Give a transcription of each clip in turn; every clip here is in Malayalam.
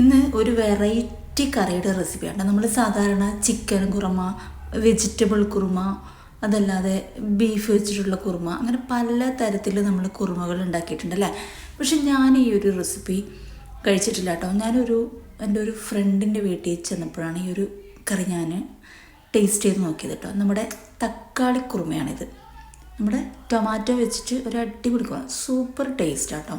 ഇന്ന് ഒരു വെറൈറ്റി കറിയുടെ റെസിപ്പിയാണ് നമ്മൾ സാധാരണ ചിക്കൻ കുറുമ വെജിറ്റബിൾ കുറുമ അതല്ലാതെ ബീഫ് വെച്ചിട്ടുള്ള കുറുമ അങ്ങനെ പല തരത്തിൽ നമ്മൾ കുറുമകൾ ഉണ്ടാക്കിയിട്ടുണ്ട് അല്ലേ? പക്ഷെ ഞാൻ ഈ ഒരു റെസിപ്പി കഴിച്ചിട്ടില്ല കേട്ടോ ഞാനൊരു എന്റെ ഒരു ഫ്രണ്ടിന്റെ വീട്ടിൽ ചെന്നപ്പോഴാണ് ഈ ഒരു കറി ഞാൻ ടേസ്റ്റ് ചെയ്ത് നോക്കിയത് കേട്ടോ നമ്മുടെ തക്കാളി കുറുമയാണിത്. നമ്മുടെ ടൊമാറ്റോ വെച്ചിട്ട് ഒരു അടിപൊളി സൂപ്പർ ടേസ്റ്റ് ഏഹ്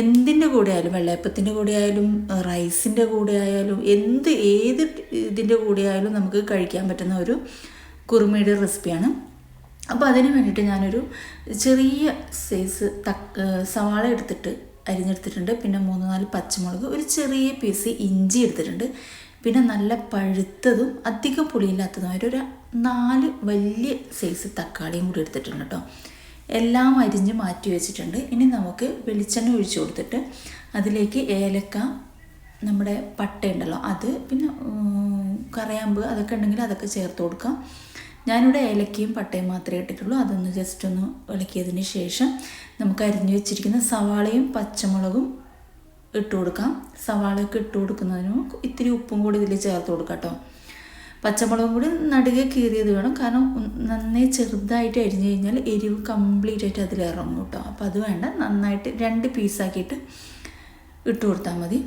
എന്തിന്റെ കൂടെ ആയാലും വെള്ളയപ്പത്തിന്റെ കൂടെ ആയാലും റൈസിന്റെ കൂടെ ആയാലും എന്ത് ഏത് ഇതിന്റെ കൂടെ ആയാലും നമുക്ക് കഴിക്കാൻ പറ്റുന്ന ഒരു കുറുമയുടെ റെസിപ്പിയാണ്. അപ്പോൾ അതിന് വേണ്ടിയിട്ട് ഞാനൊരു ചെറിയ സൈസ് തക്ക സവാള എടുത്തിട്ട് അരിഞ്ഞെടുത്തിട്ടുണ്ട്. പിന്നെ മൂന്ന് നാല് പച്ചമുളക് ഒരു ചെറിയ പീസ് ഇഞ്ചി എടുത്തിട്ടുണ്ട്. പിന്നെ നല്ല പഴുത്തതും അധികം പുളിയില്ലാത്തതുമായ ഒരു നാല് വലിയ സൈസ് തക്കാളിയും കൂടി എടുത്തിട്ടുണ്ട് കേട്ടോ. എല്ലാം അരിഞ്ഞ് മാറ്റി വെച്ചിട്ടുണ്ട്. ഇനി നമുക്ക് വെളിച്ചെണ്ണ ഒഴിച്ചു കൊടുത്തിട്ട് അതിലേക്ക് ഏലക്ക നമ്മുടെ പട്ട ഉണ്ടല്ലോ അത് പിന്നെ കറിയാമ്പ് അതൊക്കെ ഉണ്ടെങ്കിൽ അതൊക്കെ ചേർത്ത് കൊടുക്കാം ഞാനിവിടെ ഏലക്കയും പട്ടയും മാത്രമേ ഇട്ടിട്ടുള്ളൂ. അതൊന്ന് ജസ്റ്റ് ഒന്ന് ഇളക്കിയതിന് ശേഷം നമുക്ക് അരിഞ്ഞു വെച്ചിരിക്കുന്ന സവാളയും പച്ചമുളകും ഇട്ട് കൊടുക്കാം. സവാളയൊക്കെ ഇട്ട് കൊടുക്കുന്നതിന് ഇത്തിരി ഉപ്പും കൂടി ഇതിൽ ചേർത്ത് കൊടുക്കാം കേട്ടോ. പച്ചമുളകും കൂടി നടുകെ കീറിയത് വേണം. കാരണം നന്നായി ചെറുതായിട്ട് അരിഞ്ഞു കഴിഞ്ഞാൽ എരിവ് കംപ്ലീറ്റ് ആയിട്ട് അതിൽ ഇറങ്ങും കേട്ടോ. അപ്പോൾ അത് വേണ്ട. നന്നായിട്ട് രണ്ട് പീസാക്കിയിട്ട് ഇട്ട് കൊടുത്താൽ മതി.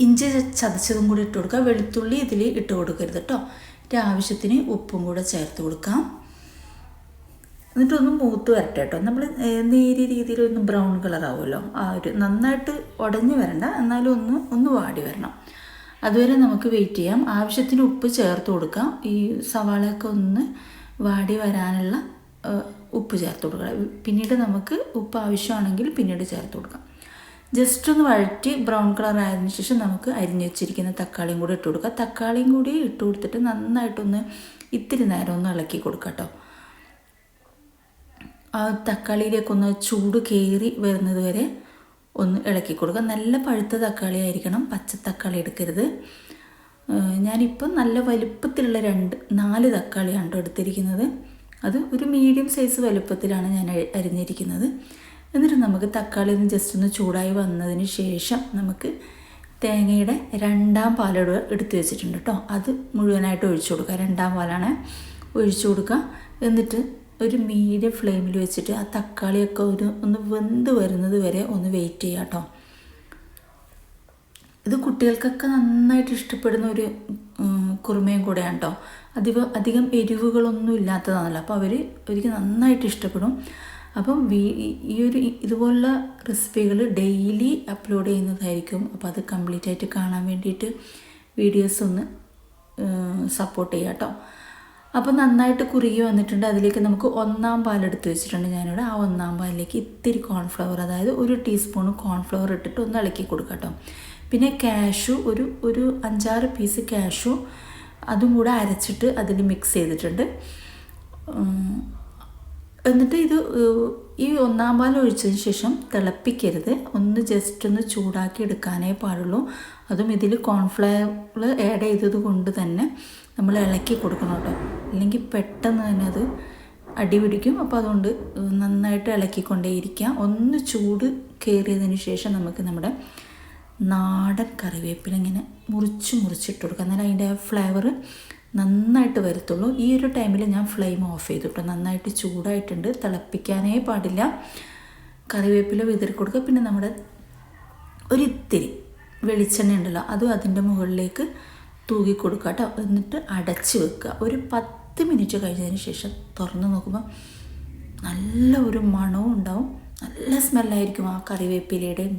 ഇഞ്ചി ചതച്ചതും കൂടി ഇട്ട് കൊടുക്കുക. വെളുത്തുള്ളി ഇതിൽ ഇട്ട് കൊടുക്കരുത് കേട്ടോ. ആവശ്യത്തിന് ഉപ്പും കൂടെ ചേർത്ത് കൊടുക്കാം. എന്നിട്ടൊന്ന് മൂത്ത് വരട്ടെ കേട്ടോ. നമ്മൾ നേരിയ രീതിയിൽ ഒന്ന് ബ്രൗൺ കളർ ആവുമല്ലോ. ആ ഒരു നന്നായിട്ട് ഉടഞ്ഞു വരണ്ട. എന്നാലും ഒന്ന് ഒന്ന് വാടി വരണം. അതുവരെ നമുക്ക് വെയിറ്റ് ചെയ്യാം. ആവശ്യത്തിന് ഉപ്പ് ചേർത്ത് കൊടുക്കാം. ഈ സവാളയൊക്കെ ഒന്ന് വാടി വരാനുള്ള ഉപ്പ് ചേർത്ത് കൊടുക്കുക പിന്നീട് നമുക്ക് ഉപ്പ് ആവശ്യമാണെങ്കിൽ പിന്നീട് ചേർത്ത് കൊടുക്കാം. ജസ്റ്റ് ഒന്ന് വഴറ്റി ബ്രൗൺ കളർ ആയതിനു ശേഷം നമുക്ക് അരിഞ്ഞു വെച്ചിരിക്കുന്ന തക്കാളിയും കൂടി ഇട്ട് കൊടുക്കുക തക്കാളിയും കൂടി ഇട്ട് കൊടുത്തിട്ട് നന്നായിട്ടൊന്ന് ഇത്തിരി നേരം ഒന്ന് ഇളക്കി കൊടുക്കുക കേട്ടോ. ആ തക്കാളിയിലേക്കൊന്ന് ചൂട് കയറി വരുന്നത് വരെ ഒന്ന് ഇളക്കി കൊടുക്കുക. നല്ല പഴുത്ത തക്കാളി ആയിരിക്കണം. പച്ച തക്കാളി എടുക്കരുത്. ഞാനിപ്പോൾ ഞാനിപ്പം നല്ല വലുപ്പത്തിലുള്ള രണ്ട് നാല് തക്കാളിയാണ് കേട്ടോ എടുത്തിരിക്കുന്നത്. അത് ഒരു മീഡിയം സൈസ് വലുപ്പത്തിലാണ് ഞാൻ അരി- അരിഞ്ഞിരിക്കുന്നത്. എന്നിട്ട് നമുക്ക് തക്കാളി ഒന്ന് ജസ്റ്റ് ഒന്ന് ചൂടായി വന്നതിന് ശേഷം നമുക്ക് തേങ്ങയുടെ രണ്ടാം പാലോട് എടുത്ത് വെച്ചിട്ടുണ്ട് കേട്ടോ. അത് മുഴുവനായിട്ട് ഒഴിച്ചു കൊടുക്കുക. രണ്ടാം പാലാണ് ഒഴിച്ചു കൊടുക്കുക. എന്നിട്ട് ഒരു മീഡിയം ഫ്ലെയിമിൽ വെച്ചിട്ട് ആ തക്കാളിയൊക്കെ ഒരു ഒന്ന് വെന്ത് വരുന്നത് വരെ ഒന്ന് വെയിറ്റ് ചെയ്യുക കേട്ടോ. ഇത് കുട്ടികൾക്കൊക്കെ നന്നായിട്ട് ഇഷ്ടപ്പെടുന്ന ഒരു കുറുമയും കൂടെയാണ് കേട്ടോ. അധികം അധികം എരിവുകളൊന്നും ഇല്ലാത്തതാണല്ലോ. അപ്പോൾ അവർ അവർക്ക് നന്നായിട്ട് ഇഷ്ടപ്പെടും. അപ്പം ഈ ഒരു ഇതുപോലുള്ള റെസിപ്പികൾ ഡെയിലി അപ്ലോഡ് ചെയ്യുന്നതായിരിക്കും. അപ്പോൾ അത് കംപ്ലീറ്റ് ആയിട്ട് കാണാൻ വേണ്ടിയിട്ട് വീഡിയോസ് ഒന്ന് സപ്പോർട്ട് ചെയ്യാം കേട്ടോ. അപ്പോൾ നന്നായിട്ട് കുറുകി വന്നിട്ടുണ്ട്. അതിലേക്ക് നമുക്ക് ഒന്നാം പാലെടുത്ത് വെച്ചിട്ടുണ്ട് ഞാനിവിടെ. ആ ഒന്നാം പാലിലേക്ക് ഇത്തിരി കോൺഫ്ലവർ അതായത് ഒരു ടീസ്പൂൺ കോൺഫ്ലവർ ഇട്ടിട്ട് ഒന്ന് ഇളക്കി കൊടുക്കാം കേട്ടോ പിന്നെ കാഷു ഒരു ഒരു അഞ്ചാറ് പീസ് കാഷു അതും കൂടെ അരച്ചിട്ട് അതിൽ മിക്സ് ചെയ്തിട്ടുണ്ട്. എന്നിട്ട് ഇത് ഈ ഒന്നാം പാൽ ഒഴിച്ചതിന് ശേഷം തിളപ്പിക്കരുത്. ഒന്ന് ജസ്റ്റ് ഒന്ന് ചൂടാക്കി എടുക്കാനേ പാടുള്ളൂ. അതും ഇതിൽ കോൺഫ്ലവർ ആഡ് ചെയ്തത് കൊണ്ട് തന്നെ നമ്മൾ ഇളക്കി കൊടുക്കണം കേട്ടോ. അല്ലെങ്കിൽ പെട്ടെന്ന് തന്നെ അത് അടി പിടിക്കും. അപ്പോൾ അതുകൊണ്ട് നന്നായിട്ട് നന്നായിട്ട് ഇളക്കിക്കൊണ്ടേയിരിക്കാം. ഒന്ന് ചൂട് കയറിയതിന് ശേഷം നമുക്ക് നമ്മുടെ നാടൻ കറിവേപ്പില ഇങ്ങനെ മുറിച്ച് മുറിച്ചിട്ട് കൊടുക്കുക എന്നാലും അതിന്റെ ഫ്ലേവർ നന്നായിട്ട് വരത്തുള്ളൂ. ഈ ഒരു ടൈമിൽ ഞാൻ ഫ്ലെയിം ഓഫ് ചെയ്തു കേട്ടോ നന്നായിട്ട് ചൂടായിട്ടുണ്ട്. തിളപ്പിക്കാനേ പാടില്ല. കറിവേപ്പില വിതറി കൊടുക്കുക. പിന്നെ നമ്മുടെ ഒരിത്തിരി വെളിച്ചെണ്ണ ഉണ്ടല്ലോ അതും അതിന്റെ മുകളിലേക്ക് തൂകി കൊടുക്കുക കേട്ടോ എന്നിട്ട് അടച്ച് വെക്കുക. ഒരു പത്ത് മിനിറ്റ് കഴിഞ്ഞതിന് ശേഷം തുറന്ന് നോക്കുമ്പോൾ നല്ല ഒരു മണവും ഉണ്ടാവും. നല്ല സ്മെല്ലായിരിക്കും ആ കറിവേപ്പിലയുടെയും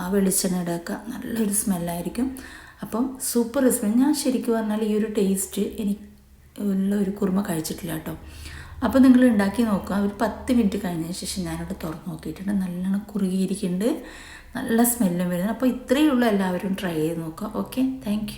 ആ വെളിച്ചെണ്ണയുടെയൊക്കെ നല്ലൊരു സ്മെല്ലായിരിക്കും അപ്പം സൂപ്പർ റെസിപ്പി ഞാൻ ശരിക്കും പറഞ്ഞാൽ ഈ ഒരു ടേസ്റ്റ് എനിക്ക് ഉള്ള ഒരു കുറുമ കഴിച്ചിട്ടില്ല കേട്ടോ. അപ്പോൾ നിങ്ങൾ ഉണ്ടാക്കി നോക്കുക. ഒരു പത്ത് മിനിറ്റ് കഴിഞ്ഞതിന് ശേഷം ഞാനിവിടെ തുറന്ന് നോക്കിയിട്ടുണ്ട്. നല്ലോണം കുറുകിയിരിക്കുന്നുണ്ട്. നല്ല സ്മെല്ലും വരുന്നത് അപ്പോൾ ഇത്രയേ ഉള്ളൂ. എല്ലാവരും ട്രൈ ചെയ്ത് നോക്കുക. Okay thank